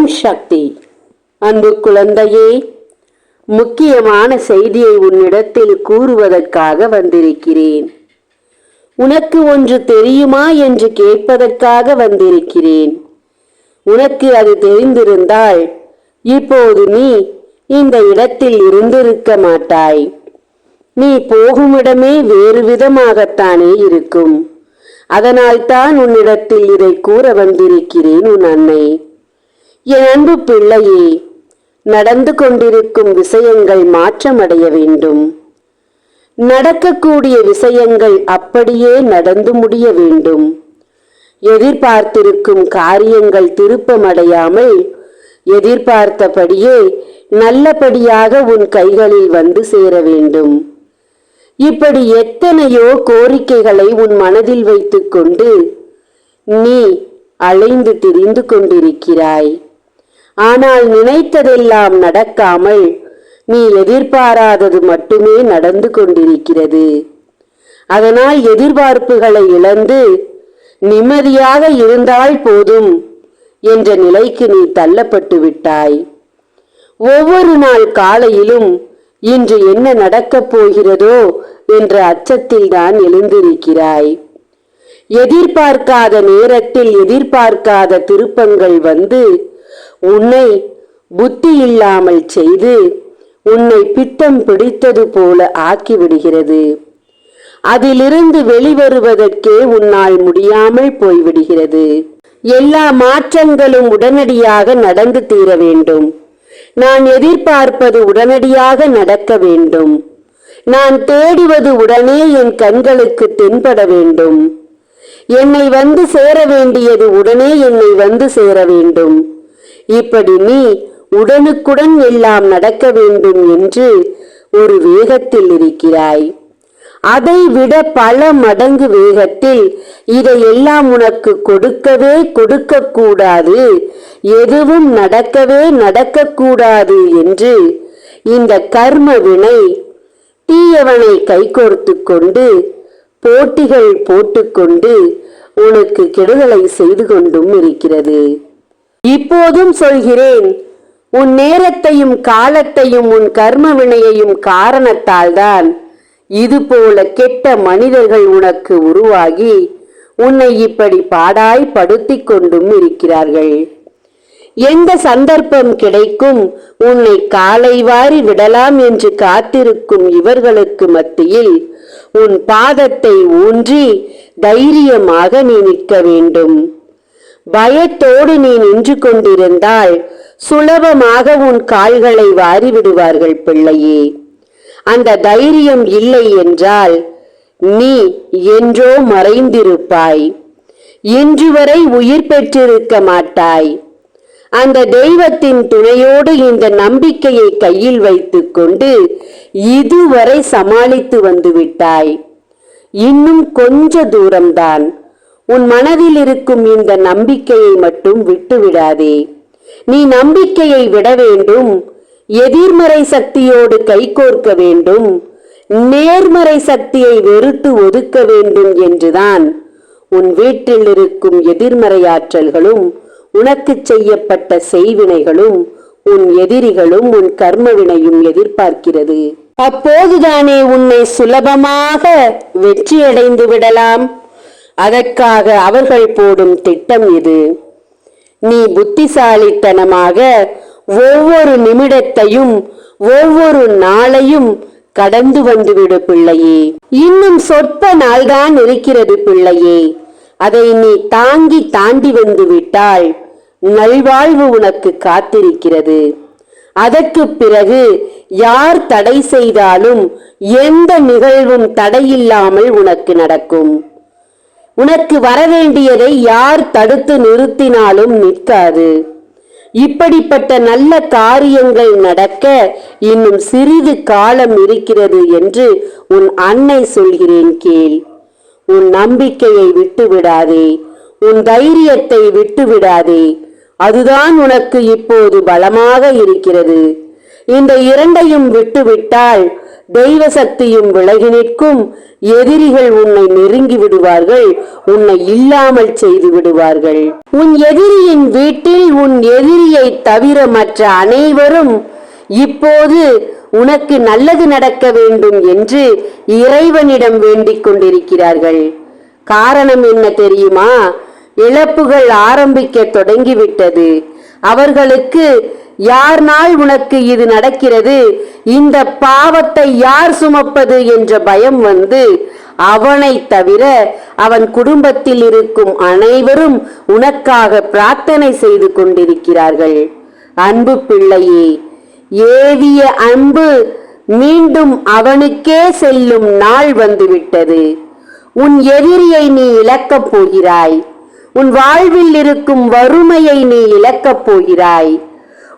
ஓம் சக்தி. அன்பு குழந்தையே முக்கியமான செய்தியை உன்னிடத்தில் கூறுவதற்காக வந்திருக்கிறேன். உனக்கு ஒன்று தெரியுமா என்று கேட்பதற்காக வந்திருக்கிறேன். உனக்கு அது தெரிந்திருந்தால் இப்போது நீ இந்த இடத்தில் இருந்திருக்க மாட்டாய். நீ போகும் இடமே வேறு விதமாகத்தானே இருக்கும். அதனால்தான் உன்னிடத்தில் இதை கூற வந்திருக்கிறேன் உன் அன்னை. என் அன்பு பிள்ளையே நடந்து கொண்டிருக்கும் விஷயங்கள் மாற்றமடைய வேண்டும். நடக்கக்கூடிய விஷயங்கள் அப்படியே நடந்து முடிய வேண்டும். எதிர்பார்த்திருக்கும் காரியங்கள் திருப்பமடையாமல் எதிர்பார்த்தபடியே நல்லபடியாக உன் கைகளில் வந்து சேர வேண்டும். இப்படி எத்தனையோ கோரிக்கைகளை உன் மனதில் வைத்துக்கொண்டு நீ அலைந்து திரிந்து கொண்டிருக்கிறாய். ஆனால் நினைத்ததெல்லாம் நடக்காமல் நீ எதிர்பாராதது மட்டுமே நடந்து கொண்டிருக்கிறது. அதனால் எதிர்பார்ப்புகளை இழந்து நிம்மதியாக இருந்தால் போதும் என்ற நிலைக்கு நீ தள்ளப்பட்டு விட்டாய். ஒவ்வொரு நாள் காலையிலும் இன்று என்ன நடக்கப் போகிறதோ என்ற அச்சத்தில் தான் எழுந்திருக்கிறாய். எதிர்பார்க்காத நேரத்தில் எதிர்பார்க்காத திருப்பங்கள் வந்து உன்னை புத்தி இல்லாமல் செய்து உன்னை பித்தம் பிடித்தது போல ஆக்கிவிடுகிறது. அதிலிருந்து வெளிவருவதற்கே உன்னால் முடியாமல் போய்விடுகிறது. எல்லா மாற்றங்களும் உடனடியாக நடந்து தீர வேண்டும். நான் எதிர்பார்ப்பது உடனடியாக நடக்க வேண்டும். நான் தேடுவது உடனே என் கண்களுக்கு தென்பட வேண்டும். என்னை வந்து சேர வேண்டியது உடனே என்னை வந்து சேர வேண்டும். இப்படி நீ உடனுக்குடன் எல்லாம் நடக்க வேண்டும் என்று ஒரு வேகத்தில் இருக்கிறாய். அதை விட பல மடங்கு வேகத்தில் இதையெல்லாம் உனக்கு கொடுக்கவே கொடுக்க கூடாது எதுவும் நடக்கவே நடக்கக்கூடாது என்று இந்த கர்ம வினை தீயவனை கைகோர்த்து கொண்டு போட்டிகள் போட்டுக்கொண்டு உனக்கு கெடுதலை செய்து கொண்டும் இருக்கிறது. இப்போதும் சொல்கிறேன் உன் நேரத்தையும் காலத்தையும் உன் கர்ம வினையையும் காரணத்தால்தான் இது போல கெட்ட மனிதர்கள் உனக்கு உருவாகி உன்னை இப்படி பாடாய் படுத்திக் கொண்டும் இருக்கிறார்கள். எந்த சந்தர்ப்பம் கிடைக்கும் உன்னை காலை வாரி விடலாம் என்று காத்திருக்கும் இவர்களுக்கு மத்தியில் உன் பாதத்தை ஊன்றி தைரியமாக நீ நிற்க வேண்டும். பயத்தோடு நீ நின்று கொண்டிருந்தால் சுலபமாக உன் கால்களை வாரிவிடுவார்கள் பிள்ளையே. அந்த தைரியம் இல்லை என்றால் நீ என்றோ மறைந்திருப்பாய். இன்று வரை உயிர் பெற்றிருக்க மாட்டாய். அந்த தெய்வத்தின் துணையோடு இந்த நம்பிக்கையை கையில் வைத்துக்கொண்டு இதுவரை சமாளித்து வந்துவிட்டாய். இன்னும் கொஞ்ச தூரம்தான். உன் மனதில் இருக்கும் இந்த நம்பிக்கையை மட்டும் விட்டுவிடாதே. நீ நம்பிக்கையை விட வேண்டும். எதிர்மறை சக்தியோடு கைகோர்க்க வேண்டும். நேர்மறை சக்தியை வெறுத்து ஒதுக்க வேண்டும் என்றுதான் உன் வீட்டில் இருக்கும் எதிர்மறை ஆற்றல்களும் உனக்கு செய்யப்பட்ட செய்வினைகளும் உன் எதிரிகளும் உன் கர்மவினையும் எதிர்பார்க்கிறது. அப்போதுதானே உன்னை சுலபமாக வெற்றியடைந்து விடலாம். அதற்காக அவர்கள் போடும் திட்டம் இது. நீ புத்திசாலித்தனமாக ஒவ்வொரு நிமிடத்தையும் ஒவ்வொரு நாளையும் கடந்து வந்துவிடு பிள்ளையே. இன்னும் சொற்ப நாள்தான் இருக்கிறது பிள்ளையே. அதை நீ தாங்கி தாண்டி வந்து விட்டால் நல்வாழ்வு உனக்கு காத்திருக்கிறது. அதற்கு பிறகு யார் தடை செய்தாலும் எந்த நிகழ்வும் தடையில்லாமல் உனக்கு நடக்கும். உனக்கு வரவேண்டியதை யார் தடுத்து நிறுத்தினாலும் நிற்காது. இப்படிப்பட்ட நல்ல காரியங்கள் நடக்க இன்னும் சிறிது காலம் இருக்கிறது என்று உன் அன்னை சொல்கிறேன் கேள். உன் நம்பிக்கையை விட்டு விடாதே உன் தைரியத்தை விட்டு விடாதே அதுதான் உனக்கு இப்போது பலமாக இருக்கிறது. இந்த இரண்டையும் விட்டுவிட்டால் தெய்வ சக்தியும் விலகி நிற்கும். எதிரிகள் உன்னை நெருங்கி விடுவார்கள். உன்னை இல்லாமல் செய்து விடுவார்கள். உன் எதிரியின் வீட்டில் உன் எதிரியை தவிர மற்ற அனைவரும் இப்போது உனக்கு நல்லது நடக்க வேண்டும் என்று இறைவனிடம் வேண்டிக் கொண்டிருக்கிறார்கள். காரணம் என்ன தெரியுமா? இழப்புகள் ஆரம்பிக்க தொடங்கிவிட்டது. அவர்களுக்கு யார் நாள் உனக்கு இது நடக்கிறது? இந்த பாவத்தை யார் சுமப்பது என்ற பயம் வந்து அவனை தவிர அவன் குடும்பத்தில் இருக்கும் அனைவரும் உனக்காக பிரார்த்தனை செய்து கொண்டிருக்கிறார்கள். அன்பு பிள்ளையே ஏவிய அன்பு மீண்டும் அவனுக்கே செல்லும் நாள் வந்துவிட்டது. உன் எதிரியை நீ இழக்கப் போகிறாய். உன் வாழ்வில் இருக்கும் வறுமையை நீ இழக்கப் போகிறாய்.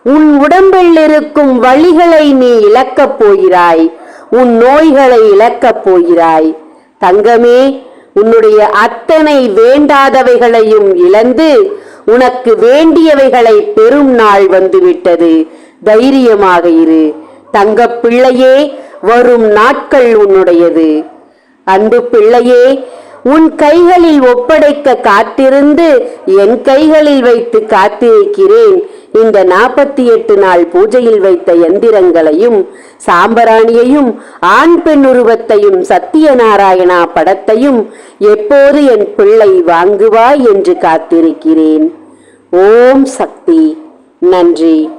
உன் உடம்பில் இருக்கும் வழிகளை நீ இழக்கப் போகிறாய். உன் நோய்களை இழக்கப் போகிறாய். தங்கமே உன்னுடைய அத்தனை வேண்டாதவைகளையும் இழந்து உனக்கு வேண்டியவைகளை பெறும் நாள் வந்துவிட்டது. தைரியமாக இரு. தங்க பிள்ளையே வரும் நாட்கள் உன்னுடையது. அன்பு பிள்ளையே உன் கைகளில் ஒப்படைக்க காத்திருந்து என் கைகளில் வைத்து காத்திருக்கிறேன். இந்த நாற்பத்தி எட்டு நாள் பூஜையில் வைத்த எந்திரங்களையும் சாம்பராணியையும் ஆண் பெண் உருவத்தையும் சத்தியநாராயணா படத்தையும் எப்போது என் பிள்ளை வாங்குவாய் என்று காத்திருக்கிறேன். ஓம் சக்தி. நன்றி.